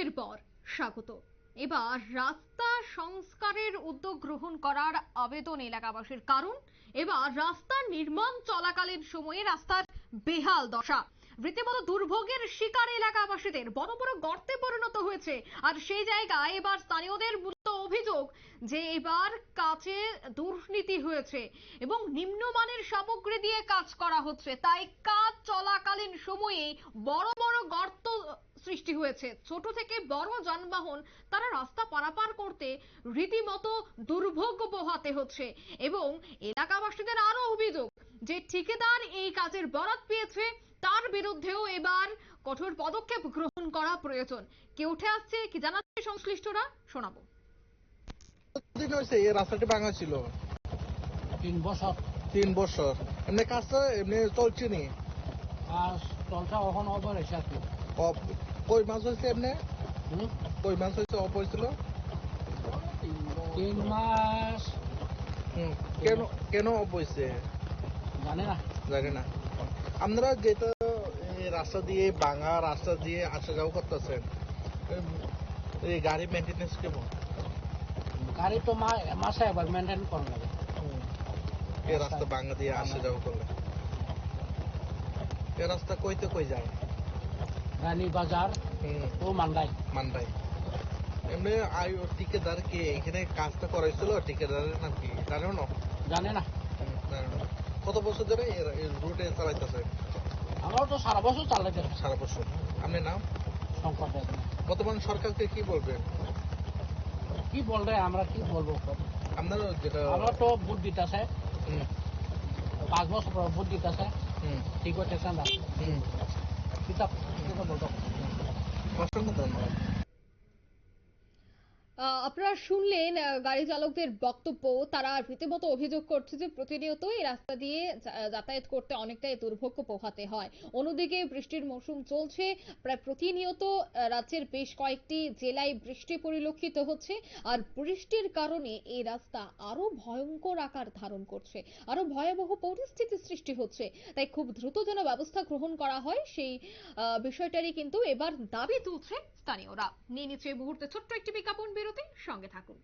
বিরতির পর, স্বাগত। এবার রাস্তা সংস্কারের উদ্যোগ গ্রহণ করার আবেদন এলাকাবাসীর কারণ। এবার রাস্তা নির্মাণ চলাকালীন সময়ে রাস্তার বেহাল দশা। রীতিমতো দুর্ভোগের শিকার এলাকাবাসীদের বড় বড় গর্তে পরিণত হয়েছে। আর সেই জায়গায় এবার স্থানীয়দের মূলত অভিযোগ যে এবার কাজে দুর্নীতি হয়েছে এবং নিম্নমানের সামগ্রী দিয়ে কাজ করা হচ্ছে। তাই কাজ চলাকালীন সময়ে বড় বড় গর্ত সৃষ্টি হয়েছে। ছোট থেকে বড় যানবাহন তারা রাস্তা পারাপার করতে রীতিমতো দুর্ভোগ পোহাতে হচ্ছে। এবং এলাকাবাসীদের আরও অভিযোগ যে ঠিকাদার এই কাজের বরাত পেয়েছে তার বিরুদ্ধেও এবার কঠোর পদক্ষেপ গ্রহণ করা প্রয়োজন। কে উঠে আসছে কি জানাচ্ছে সংশ্লিষ্টরা? শোনাবো। রাস্তাটি ভাঙা ছিল? তিন বছর। তিন বছর। এমনি কাজটা এমনি চলছে নি? আর চলছে এখন অবর এসে কই মাস হয়েছে এমনি? কই মাস হয়েছে অফ হয়েছিল? তিন মাস। কেন কেন অফ হয়েছে? জানে না? জানি না। আপনারা এই রাস্তা দিয়ে ভাঙা রাস্তা দিয়ে আসা যাওয়া করতেছেন এই গাড়ি মেনটেনেন্স কেমন? গাড়ি তো মা মাসে একবার মেনটেন করা লাগে। এই রাস্তা ভাঙা দিয়ে আসা যাওয়া করলে। এই রাস্তা কইতে কই যায়? রানী বাজার ও মান্ডাই। মান্দাই এমনি আই টিকেদার কে এখানে কাজটা করাইছিল? ঠিকাদারের নাম কি? জানো না? জানে না। কত বছর ধরে রুটে চালাইতেছে? আমার তো সারা বছর চালাতে সারা বছর। আপনার নাম? না। বর্তমান সরকারকে কি বলবেন? কি বলবে আমরা কি বলব? আপনার যেটা আমরা তো ভোট দিতেছে। হুম, পাঁচ বছর পর ভোট দিতেছে। হুম, ঠিক হইতেছে না বলতো অসংখ্য ধন্যবাদ। আপনারা শুনলেন গাড়ি চালকদের বক্তব্য। তারা রীতিমতো অভিযোগ করছে যে প্রতিনিয়ত এই রাস্তা দিয়ে যাতায়াত করতে অনেকটাই দুর্ভোগ পোহাতে হয়। অন্যদিকে বৃষ্টির মৌসুম চলছে। প্রায় প্রতিনিয়ত রাজ্যের বেশ কয়েকটি জেলায় বৃষ্টি পরিলক্ষিত হচ্ছে। আর বৃষ্টির কারণে এই রাস্তা আরও ভয়ঙ্কর আকার ধারণ করছে। আরও ভয়াবহ পরিস্থিতি সৃষ্টি হচ্ছে। তাই খুব দ্রুত যেন ব্যবস্থা গ্রহণ করা হয়, সেই বিষয়টারই কিন্তু এবার দাবি তুলছে স্থানীয়রা। নিয়ে নিচ্ছে এই মুহূর্তে ছোট্ট একটি বিজ্ঞাপন বিরতি সঙ্গে থাকুন।